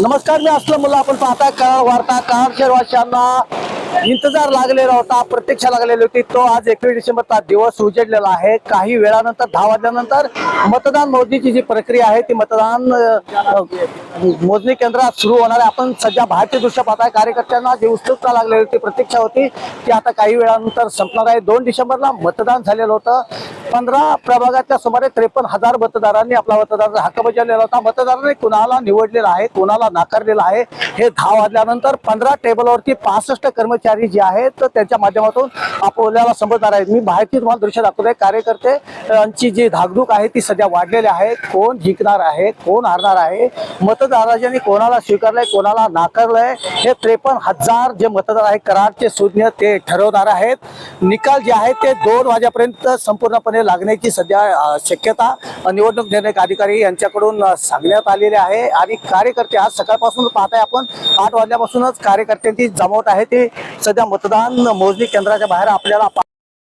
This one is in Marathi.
नमस्कार मी असलं मुलं. आपण पाहता का वार्ता कार शहरवासियांना इंतजार लागलेला होता प्रतीक्षा लागलेली होती. तो आज एकवीस डिसेंबरचा दिवस उजेडलेला आहे. काही वेळानंतर दहा वाजल्यानंतर मतदान मोजणीची जी प्रक्रिया आहे ती मतदान मोजणी केंद्रात सुरू होणार आहे. आपण सध्या बाहेरचे दृश्य पाहताय. कार्यकर्त्यांना जी उत्सुकता लागलेली होती प्रतीक्षा होती ती आता काही वेळानंतर संपणार आहे. दोन डिसेंबरला मतदान झालेलं होतं. पंधरा प्रभागातल्या सुमारे त्रेपन्न हजार मतदारांनी आपला मतदार हक्क बजावलेला होता. मतदारांनी कुणाला निवडलेला आहे कुणाला नाकारलेला आहे हे धाव वाजल्यानंतर पंधरा टेबलवरती पासष्ट कर्मचारी जे आहेत तर त्यांच्या माध्यमातून आपल्याला समजणार आहेत मी बाहेरची तुम्हाला दृश्य दाखवतोय. कार्यकर्ते यांची जी धाकधूक आहे ती सध्या वाढलेली आहे. कोण जिंकणार आहे कोण हारणार आहे मतदारांनी कोणाला स्वीकारलंय कोणाला नाकारलंय हे त्रेपन्न हजार जे मतदार आहेत कराडचे सुज्ञ ते ठरवणार आहेत. निकाल जे आहेत ते दोन वाजेपर्यंत संपूर्णपणे लागण्याची सध्या शक्यता निवडणूक निर्णय अधिकारी यांच्याकडून सांगण्यात आलेले आहे. आणि कार्यकर्ते आज सकाळपासून पाहताय आपण आठ वाजल्यापासूनच कार्यकर्त्यांची जमावट आहे ते. सध्या मतदान मोजणी केंद्राच्या बाहेर आपल्याला